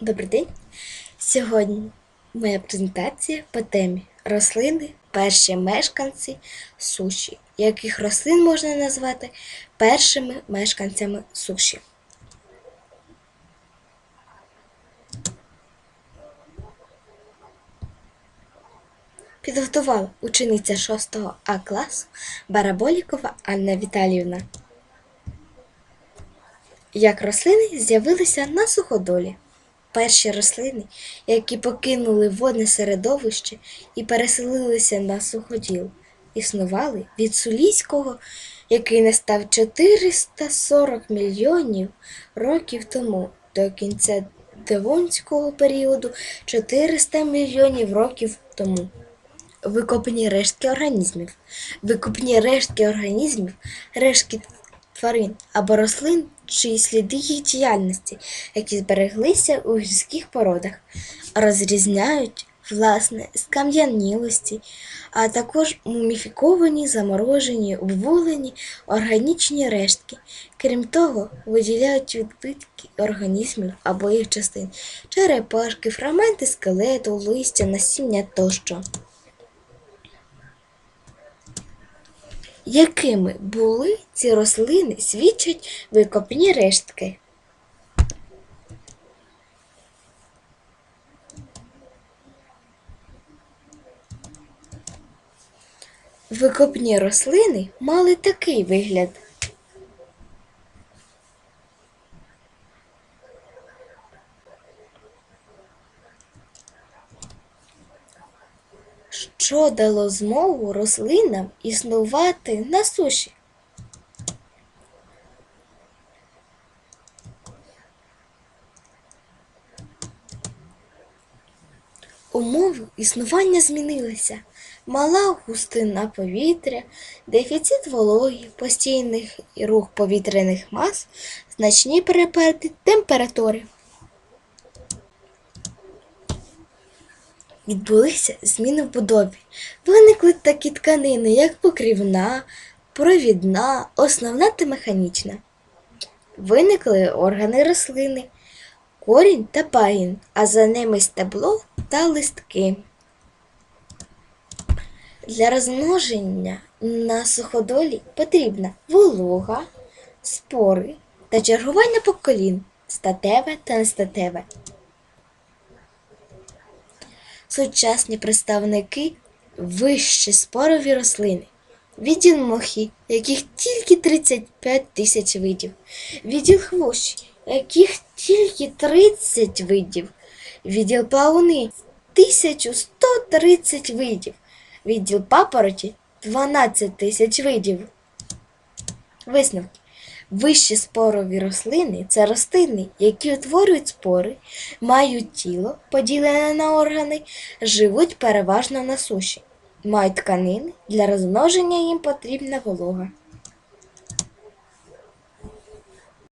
Добрий день. Сьогодні моя презентація по темі рослини перші мешканці суші. Яких рослин можна назвати першими мешканцями суші? Підготувала учениця 6 А класу Бараболікова Анна Віталіївна. Як рослини з'явилися на суходолі. Перші рослини, які покинули водне середовище і переселилися на суходіл, існували від Сулійського, який настав 440 мільйонів років тому, до кінця Девонського періоду 400 мільйонів років тому. Викопні рештки організмів. Викопні рештки організмів, рештки тварин або рослин, чиї сліди їх діяльності, які збереглися у гірських породах, розрізняють власне скам'янілості, а також муміфіковані, заморожені, обвулені органічні рештки. Крім того, виділяють відбитки організмів або їх частин, черепашки, фрагменти скелету, листя, насіння тощо. Якими були ці рослини, свідчать викопні рештки. Викопні рослини мали такий вигляд. Що дало змогу рослинам існувати на суші? Умови існування змінилися. Мала густина повітря, дефіцит вологи, постійний рух повітряних мас, значні перепади температури. Відбулися зміни в будові. Виникли такі тканини, як покрівна, провідна, основна та механічна. Виникли органи рослини, корінь та пагін, а за ними стебло та листки. Для розмноження на суходолі потрібна волога, спори та чергування поколін статеве та нестатеве. Сучасні представники вищі спорові рослини. Відділ мохи, яких тільки 35 тисяч видів. Відділ хвощі, яких тільки 30 видів. Відділ плавуни 1130 видів. Відділ папороті 12 тисяч видів. Висновки. Вищі спорові рослини це рослини, які утворюють спори, мають тіло, поділене на органи, живуть переважно на суші, мають тканини, для розмноження їм потрібна волога.